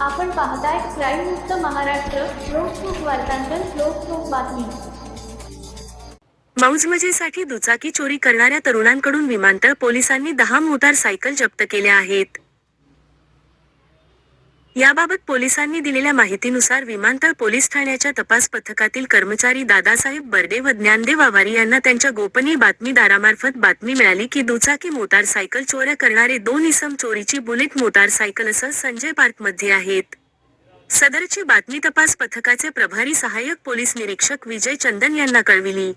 आपण पाहताय क्राईम मुक्त महाराष्ट्र लोकसुख वार्तांकन लोकसुख बातमी. मौजमजेसाठी दुचाकी चोरी करणाऱ्या तरुणांकडून विमानतळ पोलिसांनी दहा मोटारसायकल जप्त केल्या आहेत. याबाबत पोलिसांनी दिलेल्या माहितीनुसार विमानतळ पोलीस ठाण्याच्या तपास पथकातील कर्मचारी दादासाहेब बर्डे व ज्ञानदेव आवारी यांना त्यांच्या गोपनीय बातमीदारामार्फत बातमी मिळाली की दुचाकी मोटारसायकल चोऱ्या करणारे दोन इसम चोरीची बुलेट असं संजय पार्कमध्ये आहेत. सदरची बातमी तपास पथकाचे प्रभारी सहाय्यक पोलीस निरीक्षक विजय चंदन यांना कळविली.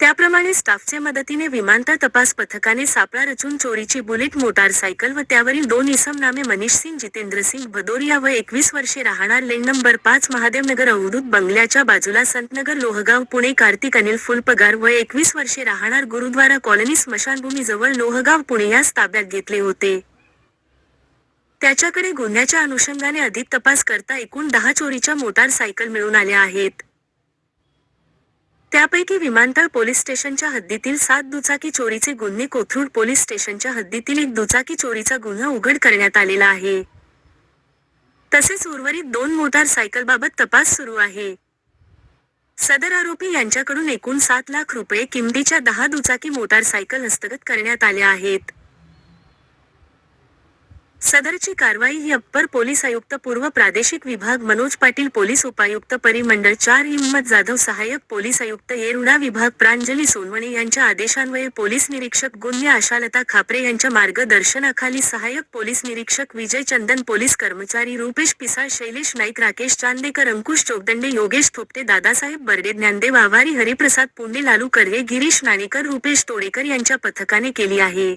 त्याप्रमाणे स्टाफच्या मदतीने विमानतळ तपास पथकाने सापळा रचून चोरीची बुलेट मोटारसायकल व त्यावरील दोन इसम नामे मनीष सिंग जितेंद्र सिंग भदोरिया व एकवीस वर्षे राहणार लेन नंबर पाच महादेवनगर अवधूत बंगल्याच्या बाजूला संतनगर लोहगाव पुणे कार्तिक अनिल फुलपगार व एकवीस वर्षे राहणार गुरुद्वारा कॉलनी स्मशानभूमी जवळ लोहगाव पुणे यास ताब्यात घेतले होते. त्याच्याकडे गुन्ह्याच्या अनुषंगाने अधिक तपास करता एकूण दहा चोरीच्या मोटारसायकल मिळून आल्या आहेत. त्यापैकी विमानतळ पोलीस स्टेशनच्या हद्दीतील सात दुचाकी चोरीचे गुन्हे कोथरूड पोलीस स्टेशनच्या हद्दीतील एक दुचाकी चोरीचा गुन्हा उघड करण्यात आलेला आहे. तसेच उर्वरित दोन मोटार सायकलबाबत तपास सुरू आहे. सदर आरोपी यांच्याकडून एकूण सात लाख रुपये किमतीच्या दहा दुचाकी मोटारसायकल हस्तगत करण्यात आल्या आहेत. सदरची कारवाई ही अप्पर पोलीस आयुक्त पूर्व प्रादेशिक विभाग मनोज पाटील पोलीस उपायुक्त परिमंडळ चार हिम्मत जाधव सहाय्यक पोलीस आयुक्त येरुणा विभाग प्रांजली सोनवणे यांच्या आदेशान्वये पोलीस निरीक्षक गुन्हे आशालता खापरे यांच्या मार्गदर्शनाखाली सहाय्यक पोलीस निरीक्षक विजय चंदन पोलीस कर्मचारी रुपेश पिसाळ शैलेश नाईक राकेश चांदेकर अंकुश चोगदंडे योगेश थोपटे दादासाहेब बर्डे ज्ञानदेव आवारी हरिप्रसाद पुंडे लालू कर्हे गिरीश नाणेकर रुपेश तोडेकर यांच्या पथकाने केली आहे.